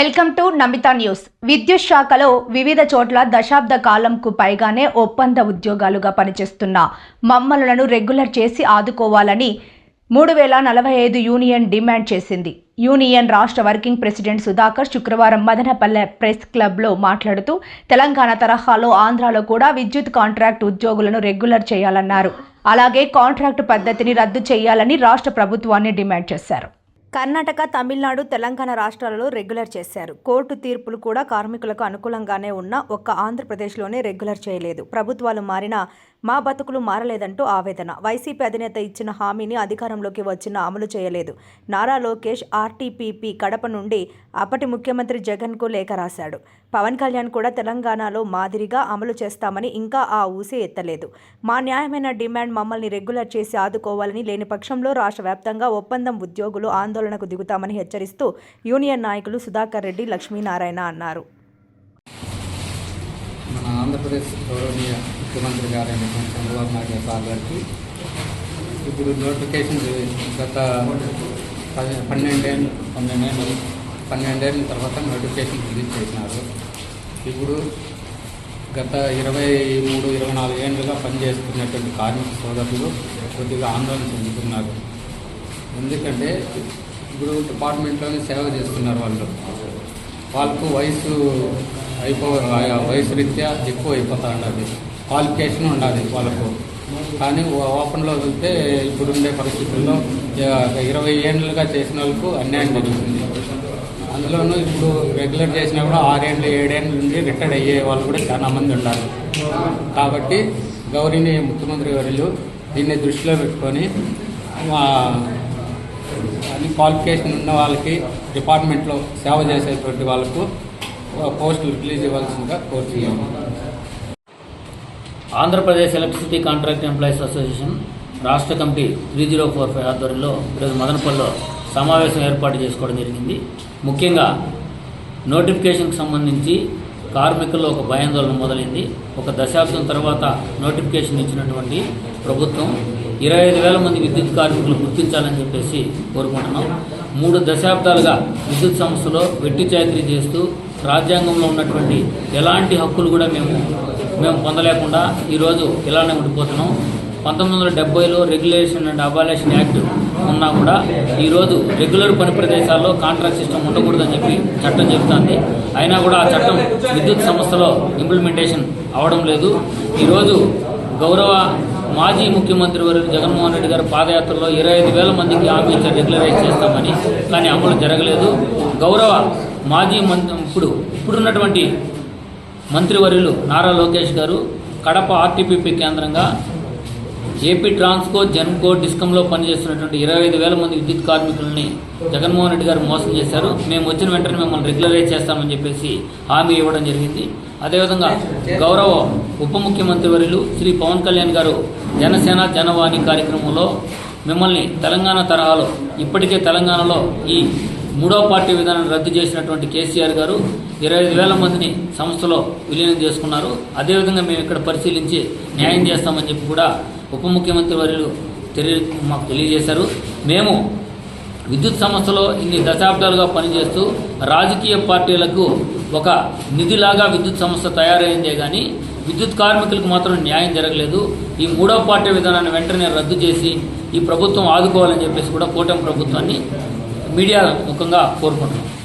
Welcome to Namita news. విద్యుత్ శాఖలో వివిధ చోట్ల దశాబ్ద కాలంకు పైగానే ఒప్పంద ఉద్యోగాలుగా పనిచేస్తున్న మమ్మలను రెగ్యులర్ చేసి ఆదుకోవాలని మూడు వేల నలభై ఐదు యూనియన్ డిమాండ్ చేసింది. యూనియన్ రాష్ట్ర వర్కింగ్ ప్రెసిడెంట్ సుధాకర్ శుక్రవారం మదనపల్లె ప్రెస్ క్లబ్లో మాట్లాడుతూ తెలంగాణ తరహాలో ఆంధ్రాలో కూడా విద్యుత్ కాంట్రాక్ట్ ఉద్యోగులను రెగ్యులర్ చేయాలన్నారు. అలాగే కాంట్రాక్టు పద్ధతిని రద్దు చేయాలని రాష్ట్ర ప్రభుత్వాన్ని డిమాండ్ చేశారు. కర్ణాటక తమిళనాడు తెలంగాణ రాష్ట్రాలలో రెగ్యులర్ చేశారు. కోర్టు తీర్పులు కూడా కార్మికులకు అనుకూలంగానే ఉన్న ఒక్క ఆంధ్రప్రదేశ్లోనే రెగ్యులర్ చేయలేదు. ప్రభుత్వాలు మారినా మా బతుకులు మారలేదంటూ ఆవేదన. వైసీపీ అధినేత ఇచ్చిన హామీని అధికారంలోకి వచ్చిన అమలు చేయలేదు. నారా లోకేష్ ఆర్టీపీపీ కడప నుండి అప్పటి ముఖ్యమంత్రి జగన్కు లేఖ రాశాడు. పవన్ కళ్యాణ్ కూడా తెలంగాణలో మాదిరిగా అమలు చేస్తామని ఇంకా ఆ ఊసి ఎత్తలేదు. మా న్యాయమైన డిమాండ్ మమ్మల్ని రెగ్యులర్ చేసి ఆదుకోవాలని లేని పక్షంలో రాష్ట్ర వ్యాప్తంగా ఒప్పందం ఉద్యోగులు ఆందోళన ఆందోళనకు దిగుతామని హెచ్చరిస్తూ యూనియన్ నాయకులు సుధాకర్ రెడ్డి లక్ష్మీనారాయణ అన్నారు. మన ఆంధ్రప్రదేశ్ గౌరవనీయ ముఖ్యమంత్రి గారైనటువంటి చంద్రబాబు నాయుడు సార్ గారికి ఇప్పుడు నోటిఫికేషన్ గత పన్నెండేళ్ళు పన్నెండేళ్ళు పన్నెండేళ్ళ తర్వాత నోటిఫికేషన్ రిలీజ్ చేసినారు. ఇప్పుడు గత ఇరవై మూడు ఇరవై నాలుగు ఏళ్ళుగా పనిచేస్తున్నటువంటి కార్మిక సోదరులు కొద్దిగా ఆందోళన చెందుతున్నారు. ఎందుకంటే ఇప్పుడు డిపార్ట్మెంట్లోనే సేవ చేస్తున్నారు వాళ్ళు. వాళ్ళకు వయసు అయిపో వయసు రీత్యా ఎక్కువ అయిపోతూ ఉండాలి క్వాలిఫికేషన్ ఉండాలి వాళ్ళకు. కానీ ఓపెన్లో వెళ్తే ఇప్పుడుండే పరిస్థితుల్లో ఇరవై ఏళ్ళుగా చేసిన వాళ్ళకు అన్యాయం జరుగుతుంది. అందులోనూ ఇప్పుడు రెగ్యులర్ చేసినా కూడా ఆరేళ్ళు ఏడేళ్ళ నుండి రిటైర్డ్ అయ్యే వాళ్ళు కూడా చాలా మంది ఉన్నారు కాబట్టి గౌరీని ముఖ్యమంత్రి గారు దీన్ని దృష్టిలో పెట్టుకొని మా అన్ని క్వాలిఫికేషన్ ఉన్న వాళ్ళకి డిపార్ట్మెంట్లో సేవ చేసేటువంటి వాళ్ళకు పోస్టులు రిలీజ్ ఇవ్వాల్సిందిగా కోరుతున్నాము. Andhra Pradesh electricity contract employees association రాష్ట్ర committee three zero four five ఆధ్వర్యంలో ఈరోజు మదనపల్లిలో సమావేశం ఏర్పాటు చేసుకోవడం జరిగింది. ముఖ్యంగా నోటిఫికేషన్కి సంబంధించి కార్మికుల్లో ఒక భయాందోళన మొదలైంది. ఒక దశాబ్దం తర్వాత నోటిఫికేషన్ ఇచ్చినటువంటి ప్రభుత్వం ఇరవై ఐదు వేల మంది విద్యుత్ కార్మికులు గుర్తించాలని చెప్పేసి కోరుకుంటున్నాం. మూడు దశాబ్దాలుగా విద్యుత్ సంస్థలో వెట్టి చాకరీ చేస్తూ రాజ్యాంగంలో ఉన్నటువంటి ఎలాంటి హక్కులు కూడా మేము మేము పొందలేకుండా ఈరోజు ఇలానే ఉండిపోతున్నాం. పంతొమ్మిది వందల డెబ్బైలో రెగ్యులేషన్ అండ్ అబాలేషన్ యాక్ట్ ఉన్నా కూడా ఈరోజు రెగ్యులర్ పని ప్రదేశాల్లో కాంట్రాక్ట్ సిస్టమ్ ఉండకూడదని చెప్పి చట్టం చెబుతోంది అయినా కూడా ఆ చట్టం విద్యుత్ సంస్థలో ఇంప్లిమెంటేషన్ అవడం లేదు. ఈరోజు గౌరవ మాజీ ముఖ్యమంత్రి వారు జగన్మోహన్ రెడ్డి గారు పాదయాత్రలో ఇరవై ఐదు వేల మందికి హామీ ఇచ్చారు రెగ్యులరైజ్ చేస్తామని కానీ అమలు జరగలేదు. గౌరవ మాజీ మంత్రి ఇప్పుడు ఇప్పుడున్నటువంటి మంత్రివర్యులు నారా లోకేష్ గారు కడప ఆర్టీపీపీ కేంద్రంగా ఏపీ ట్రాన్స్కో జెన్కో డిస్కంలో పనిచేస్తున్నటువంటి ఇరవై ఐదు వేల మంది విద్యుత్ కార్మికులని జగన్మోహన్ రెడ్డి గారు మోసం చేశారు. మేము వచ్చిన వెంటనే మిమ్మల్ని రెగ్యులరైజ్ చేస్తామని చెప్పేసి హామీ ఇవ్వడం జరిగింది. అదేవిధంగా గౌరవ ఉప ముఖ్యమంత్రి వర్యులు శ్రీ పవన్ కళ్యాణ్ గారు జనసేన జనవాణి కార్యక్రమంలో మిమ్మల్ని తెలంగాణ తరహాలో ఇప్పటికే తెలంగాణలో ఈ మూడో పార్టీ విధానాన్ని రద్దు చేసినటువంటి కేసీఆర్ గారు ఇరవై ఐదు వేల మందిని సంస్థలో విలీనం చేసుకున్నారు. అదేవిధంగా మేము ఇక్కడ పరిశీలించి న్యాయం చేస్తామని చెప్పి కూడా ఉప ముఖ్యమంత్రి వర్యులు తెలియ మాకు తెలియజేశారు. మేము విద్యుత్ సంస్థలో ఇన్ని దశాబ్దాలుగా పనిచేస్తూ రాజకీయ పార్టీలకు ఒక నిధిలాగా విద్యుత్ సంస్థ తయారైందే కానీ విద్యుత్ కార్మికులకు మాత్రం న్యాయం జరగలేదు. ఈ మూడో పార్టీ విధానాన్ని వెంటనే రద్దు చేసి ఈ ప్రభుత్వం ఆదుకోవాలని చెప్పేసి కూడా కూటమి ప్రభుత్వాన్ని మీడియా ముఖంగా కోరుకుంటున్నాం.